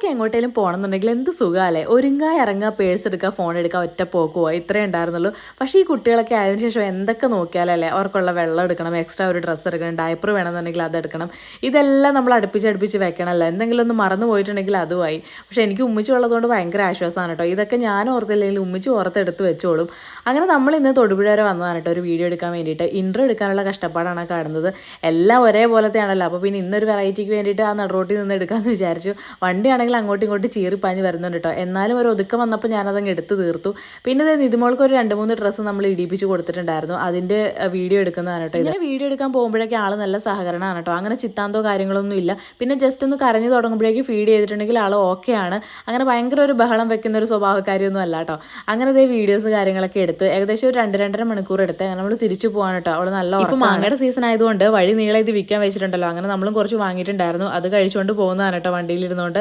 നമുക്കൊക്കെ എങ്ങോട്ടേലും പോകണമെന്നുണ്ടെങ്കിൽ എന്ത് സുഖമല്ലേ ഒരുങ്ങാ ഇറങ്ങുക പേഴ്സ് എടുക്കുക ഫോൺ എടുക്കുക ഒറ്റ പോക്ക് പോവുക ഇത്രേ ഉണ്ടായിരുന്നുള്ളൂ. പക്ഷേ ഈ കുട്ടികളൊക്കെ ആയതിനു ശേഷം എന്തൊക്കെ നോക്കിയാലല്ലേ അവർക്കുള്ള വെള്ളം എടുക്കണം എക്സ്ട്രാ ഒരു ഡ്രസ്സ് എടുക്കണം ഡയപ്പർ വേണമെന്നുണ്ടെങ്കിൽ അതെടുക്കണം ഇതെല്ലാം നമ്മൾ അടുപ്പിച്ച് അടുപ്പിച്ച് വെക്കണമല്ലോ എന്തെങ്കിലും ഒന്ന് മറന്നു പോയിട്ടുണ്ടെങ്കിൽ അതുമായി പക്ഷേ എനിക്ക് ഉമ്മിച്ച് ഉള്ളതുകൊണ്ട് ഭയങ്കര ആശ്വാസമാണ് കേട്ടോ. ഇതൊക്കെ ഞാൻ ഓർത്തില്ലെങ്കിൽ ഉമ്മിച്ച് ഓർത്തെടുത്ത് വെച്ചോളും. അങ്ങനെ നമ്മൾ ഇന്ന് തൊടുപുഴ വരെ വന്നതാണ് കേട്ടോ. ഒരു വീഡിയോ എടുക്കാൻ വേണ്ടിയിട്ട്. ഇൻട്രോ എടുക്കാനുള്ള കഷ്ടപ്പാടാണ് കാണുന്നത്. എല്ലാം ഒരേപോലത്തെയാണല്ലോ. അപ്പോൾ പിന്നെ ഇന്നൊരു വെറൈറ്റിക്ക് വേണ്ടിയിട്ട് ആ നടുറോട്ടിൽ നിന്ന് എടുക്കാമെന്ന് വിചാരിച്ചു. വണ്ടിയാണെങ്കിൽ അങ്ങോട്ടും ഇങ്ങോട്ടും ചീറിപ്പാഞ്ഞ് വരുന്നുണ്ട് കേട്ടോ. എന്നാലും ഒരു ഒതുക്കം വന്നപ്പോൾ ഞാനതങ്ങ് എടുത്ത് തീർത്തു. പിന്നെ ഇത് നിതിമോൾക്ക് ഒരു രണ്ട് മൂന്ന് ഡ്രസ്സ് നമ്മൾ ഇടിപ്പിച്ച് കൊടുത്തിട്ടുണ്ടായിരുന്നു. അതിന്റെ വീഡിയോ എടുക്കുന്നതാണ് കേട്ടോ ഇങ്ങനെ വീഡിയോ എടുക്കാൻ പോകുമ്പോഴേക്കും ആൾ നല്ല സഹകരണമാണ് കേട്ടോ. അങ്ങനെ ചിത്താന്തോ കാര്യങ്ങളൊന്നും ഇല്ല. പിന്നെ ജസ്റ്റ് ഒന്ന് കരഞ്ഞു തുടങ്ങുമ്പോഴേക്കും ഫീഡ് ചെയ്തിട്ടുണ്ടെങ്കിൽ ആൾ ഓക്കെ ആണ്. അങ്ങനെ ഭയങ്കര ഒരു ബഹളം വെക്കുന്ന ഒരു സ്വഭാവക്കാരിയൊന്നും അല്ല കേട്ടോ. അങ്ങനെ ഇതേ വീഡിയോസ് കാര്യങ്ങളൊക്കെ എടുത്ത് ഏകദേശം ഒരു രണ്ട് രണ്ടര മണിക്കൂർ എടുത്ത് അങ്ങനെ നമ്മൾ തിരിച്ചു പോകാൻ കേട്ടോ. അവൾ നല്ല ഇപ്പം മാങ്ങയുടെ സീസൺ ആയതുകൊണ്ട് വഴി നീളെ ഇത് വിൽക്കാൻ വെച്ചിട്ടുണ്ടല്ലോ. അങ്ങനെ നമ്മളും കുറച്ച് വാങ്ങിയിട്ടുണ്ടായിരുന്നു. അത് കഴിച്ചുകൊണ്ട് പോകുന്നതാണ് കേട്ടോ വണ്ടിയിലിരുന്നുകൊണ്ട്.